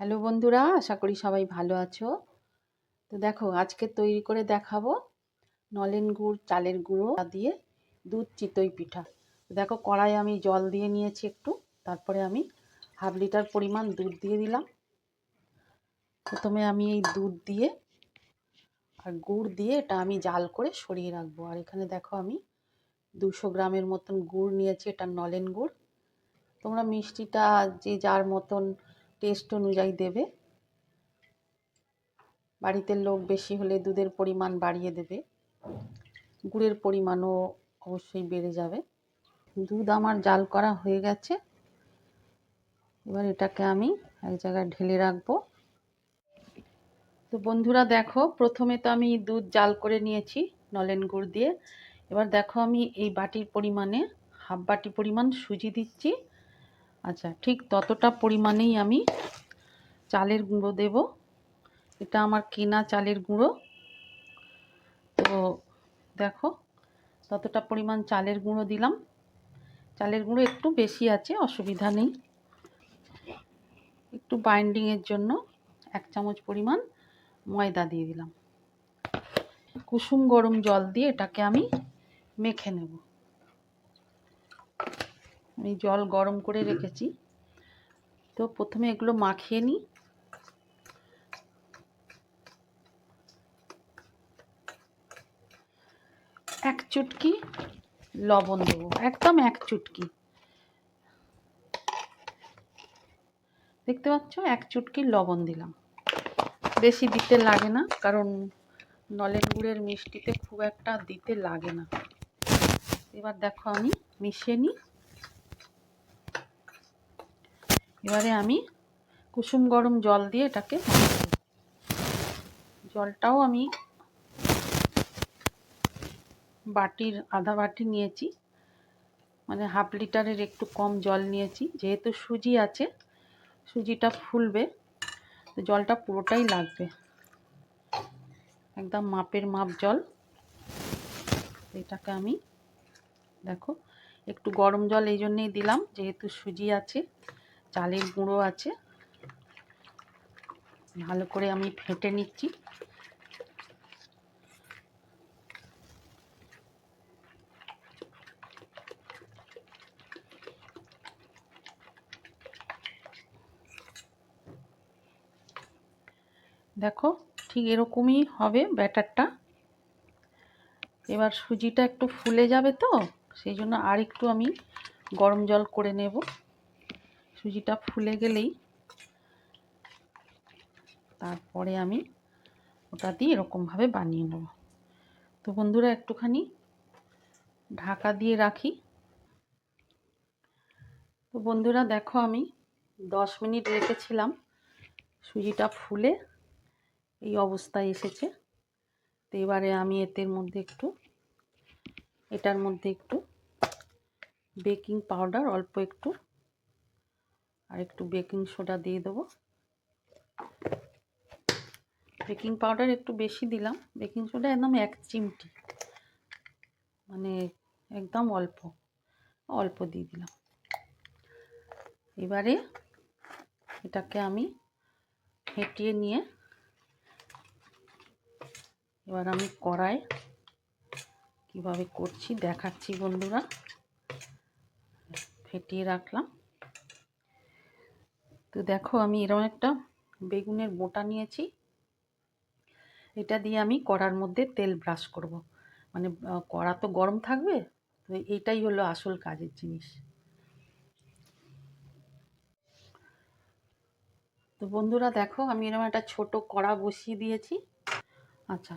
Hello বন্ধুরা, আশা করি সবাই ভালো আছো। তো দেখো, আজকে তৈরি করে দেখাবো নলেন গুড়, চালের গুঁড়ো দিয়ে দুধ চিতই পিঠা। দেখো কড়াই আমি জল দিয়ে নিয়েছি একটু, তারপরে আমি হাফ লিটার পরিমাণ দুধ দিয়ে দিলাম। প্রথমে আমি এই দুধ দিয়ে আর গুড় দিয়ে এটা আমি জাল করে সরিয়ে রাখব। আর এখানে দেখো, আমি দুশো গ্রামের মতন গুড় নিয়েছি, এটা নলেন গুড়। তোমরা মিষ্টিটা যে যার মতন টেস্ট অনুযায়ী দেবে। বাড়িতে লোক বেশি হলে দুধের পরিমাণ বাড়িয়ে দেবে। গুড়ের পরিমাণও অবশ্যই বেড়ে যাবে। দুধ আমার জাল করা হয়ে গেছে। এবার এটাকে আমি এক জায়গায় ঢেলে রাখব। তো বন্ধুরা দেখো, প্রথমে তো আমি দুধ জাল করে নিয়েছি নলেন গুড় দিয়ে। এবার দেখো আমি এই বাটির পরিমাণে হাফ বাটি পরিমাণ সুজি দিচ্ছি। আচ্ছা ঠিক ততটা পরিমাণেই আমি চালের গুঁড়ো দেব। এটা আমার কেনা চালের গুঁড়ো। তো দেখো, ততটা পরিমাণ চালের গুঁড়ো দিলাম। চালের গুঁড়ো একটু বেশি আছে, অসুবিধা নেই। একটু বাইন্ডিংয়ের জন্য এক চামচ পরিমাণ ময়দা দিয়ে দিলাম। কুসুম গরম জল দিয়ে এটাকে আমি মেখে নেব। আমি জল গরম করে রেখেছি। তো প্রথমে এগুলো মাখিয়ে নিই। এক চুটকি লবণ দেবো, একদম এক চুটকি। দেখতে পাচ্ছ? এক চুটকি লবণ দিলাম। বেশি দিতে লাগে না, কারণ নলেন গুড়ের মিষ্টিতে খুব একটা দিতে লাগে না। এবার দেখো আমি মিশিয়ে নিই। এবারে আমি কুসুম গরম জল দিয়ে এটাকে জলটাও আমি বাটির, আধা বাটি নিয়েছি। মানে হাফ লিটারের একটু কম জল নিয়েছি। যেহেতু সুজি আছে, সুজিটা ফুলবে, তো জলটা পুরোটাই লাগবে। একদম মাপের মাপ জল। এটাকে আমি, দেখো, একটু গরম জল এই জন্যেই দিলাম, যেহেতু সুজি আছে। চালের গুঁড়ো আছে। ভালো করে আমি ফেটে নিচ্ছি। দেখো, ঠিক এরকমই হবে ব্যাটারটা। এবার সুজিটা একটু ফুলে যাবে তো, সেই জন্য আর একটু আমি গরম জল করে নেব। সুজিটা ফুলে গেলেই তারপরে আমি ওটা দিয়ে এরকমভাবে বানিয়ে নেব। তো বন্ধুরা, একটুখানি ঢাকা দিয়ে রাখি। তো বন্ধুরা, দেখো আমি দশ মিনিট রেখেছিলাম সুজিটা ফুলে, এই অবস্থায় এসেছে। তো এবারে আমি এতের মধ্যে একটু, এটার মধ্যে একটু বেকিং পাউডার, অল্প একটু আর একটু বেকিং সোডা দিয়ে দেবো। বেকিং পাউডার একটু বেশি দিলাম। বেকিং সোডা একদম এক চিমটি। মানে একদম অল্প অল্প দিয়ে দিলাম। এবারে এটাকে আমি ফেটিয়ে নিয়ে এবার আমি কড়াই কীভাবে করছি দেখাচ্ছি বন্ধুরা। ফেটিয়ে রাখলাম। তো দেখো আমি এরকম একটা বেগুনের বোটা নিয়েছি। এটা দিয়ে আমি কড়ার মধ্যে তেল ব্রাশ করব। মানে কড়া তো গরম থাকবে, তো এইটাই হলো আসল কাজের জিনিস। তো বন্ধুরা দেখো, আমি এরকম একটা ছোট কড়া বসিয়ে দিয়েছি। আচ্ছা।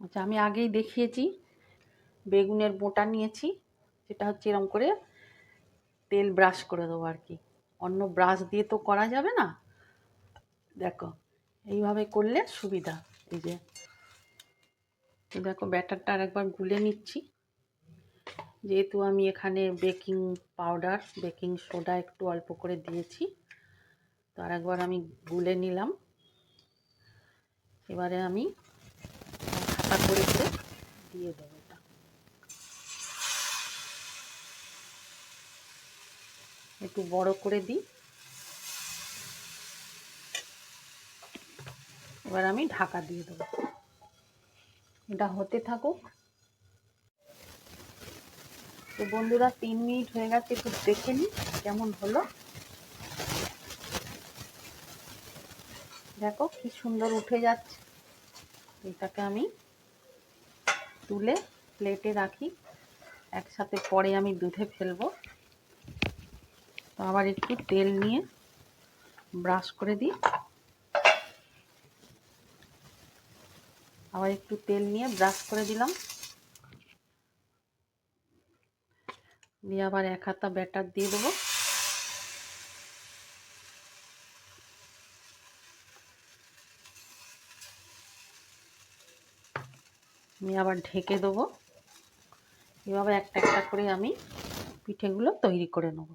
আচ্ছা আমি আগেই দেখিয়েছি, বেগুনের বোটা নিয়েছি। সেটা হচ্ছে এরকম করে তেল ব্রাশ করে দেবো আর কি। অন্য ব্রাশ দিয়ে তো করা যাবে না। দেখো, এইভাবে করলে সুবিধা। এই যে দেখো ব্যাটারটা আর একবার গুলে নিচ্ছি। যেহেতু আমি এখানে বেকিং পাউডার বেকিং সোডা একটু অল্প করে দিয়েছি, তো আর একবার আমি গুলে নিলাম। এবারে আমি হাতা করে দিয়ে দেবো এটা একটু বড় করে দিই। এবার আমি ঢাকা দিয়ে দেবো। এটা হতে থাকুক। তো বন্ধুরা, তিন মিনিট হয়ে গেছে, একটু দেখে নিই কেমন হলো। দেখো কি সুন্দর উঠে যাচ্ছে। এটাকে আমি তুলে প্লেটে রাখি। একসাথে পরে আমি দুধে ফেলব। আবার একটু তেল নিয়ে ব্রাশ করে দিই। আবার একটু তেল নিয়ে ব্রাশ করে দিলাম। দিয়ে আবার এক হাতা ব্যাটার দিয়ে দেবো। আমি আবার ঢেকে দেবো। এভাবে একটা একটা করে আমি পিঠেগুলো তৈরি করে নেব।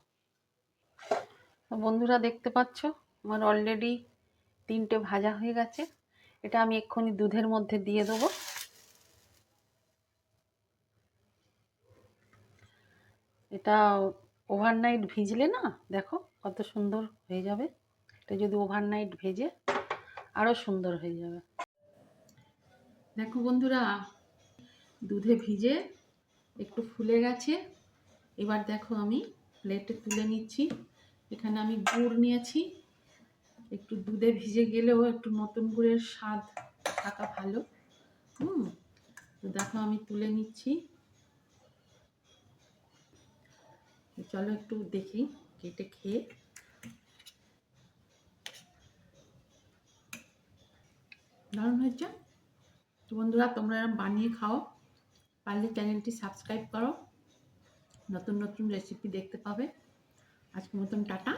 বন্ধুরা দেখতে পাচ্ছ? আমার অলরেডি তিনটে ভাজা হয়ে গেছে। এটা আমি এক্ষুনি দুধের মধ্যে দিয়ে দেবো। এটা ওভারনাইট ভিজলে না, দেখো কত সুন্দর হয়ে যাবে। এটা যদি ওভারনাইট ভেজে আরও সুন্দর হয়ে যাবে। দেখো বন্ধুরা, দুধে ভিজে একটু ফুলে গেছে। এবার দেখো আমি প্লেটে তুলে নিচ্ছি। এখানে আমি গুড় নিয়েছি। একটু দুধে ভিজে গেলেও একটু নতুন গুড়ের স্বাদ থাকা ভালো। হুম, তো দেখো আমি তুলে নিচ্ছি। চলো একটু দেখি কেটে খেয়ে। দারুণ হয়েছে। তো বন্ধুরা, তোমরা বানিয়ে খাও। পারলে চ্যানেলটি সাবস্ক্রাইব করো। নতুন নতুন রেসিপি দেখতে পাবে। আজকের মতন টাটা।